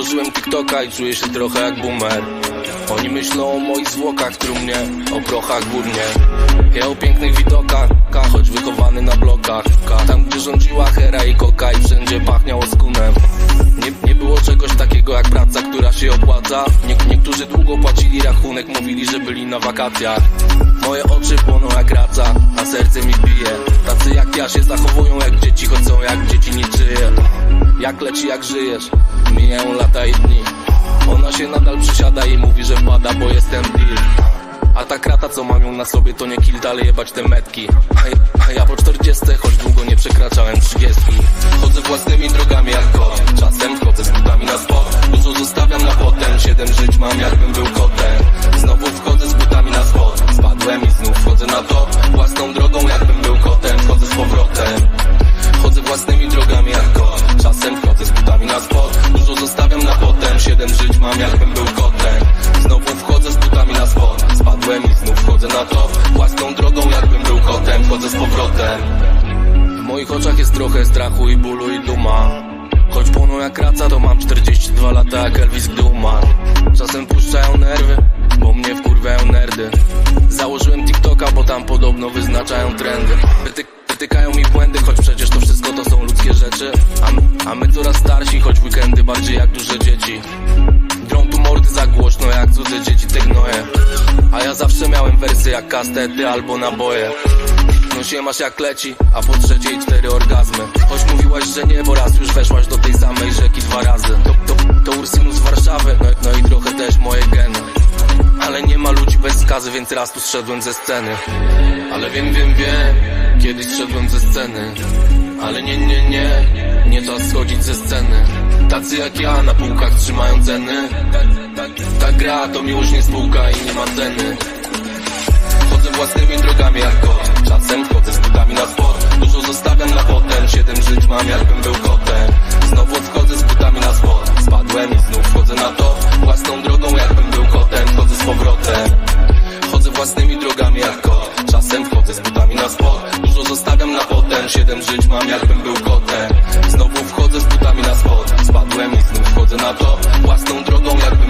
Założyłem TikToka i czuję się trochę jak boomer. Oni myślą o moich zwłokach trumnie, o prochach górnie. Ja o pięknych widokach, ka, choć wychowany na blokach. Ka, Tam gdzie rządziła hera i koka i wszędzie pachniało skunem nie, nie było czegoś takiego jak praca, która się opłaca. Nie, Niektórzy długo płacili rachunek, mówili, że byli na wakacjach. Moje oczy płoną jak raca, a serce mi bije. Tacy jak ja się zachowują jak dzieci, choć są jak dzieci niczyje Jak leci, jak żyjesz, mijają lata i dni. Ona się nadal przysiada i mówi, że pada, bo jestem deal. A ta krata co mam ją na sobie to nie kill dalej jebać te metki. A ja, a ja po 40 choć długo nie przekraczałem 30 Chodzę własnymi drogami jak kot. Czasem wchodzę z butami na spot. Dużo zostawiam na potem. Siedem żyć mam jakbym był kotem. Znowu wchodzę z butami na spot. Spadłem i znów wchodzę na to jakbym był kotem. Znowu wchodzę z butami na spot Spadłem i znów wchodzę na to. Własną drogą jakbym był kotem Wchodzę z powrotem. W moich oczach jest trochę strachu i bólu i duma. Choć płoną jak raca to mam 42 lata jak Elvis gdy umarł Czasem puszczają nerwy Bo mnie wkurwiają nerdy. Założyłem TikToka, bo tam podobno wyznaczają trendy. Wyty Wytykają mi błędy, choć przecież to wszystko to są ludzkie rzeczy. A a my coraz starsi, choć weekendy bardziej jak duże dzieci Mordy za głośno, jak cudze dzieci te gnoje A ja zawsze miałem wersy jak kastety albo naboje. No się masz jak leci, a po trzeciej cztery orgazmy. Choć mówiłaś, że nie, bo raz już weszłaś do tej samej rzeki dwa razy. To, to, to z Warszawy, no, no i trochę też moje geny. Ale nie ma ludzi bez skazy, więc raz tu zszedłem ze sceny. Ale wiem, wiem, wiem, kiedyś zszedłem ze sceny. Ale nie, nie, nie, nie czas schodzić ze sceny Tacy jak ja na półkach trzymają ceny. Ta, gra to miłość nie spółka i nie ma ceny. Chodzę własnymi drogami jak kot. Czasem wchodzę z butami na spot. Dużo zostawiam na potem. Siedem żyć mam jakbym był kotem. Znowu wchodzę z butami na spot. Spadłem i znów wchodzę na to. Własną drogą jakbym był kotem Wchodzę z powrotem. Chodzę własnymi drogami jak kot. Czasem wchodzę z butami na spot. Dużo zostawiam na potem. Siedem żyć mam jakbym był kotem Na to własną drogą jakbym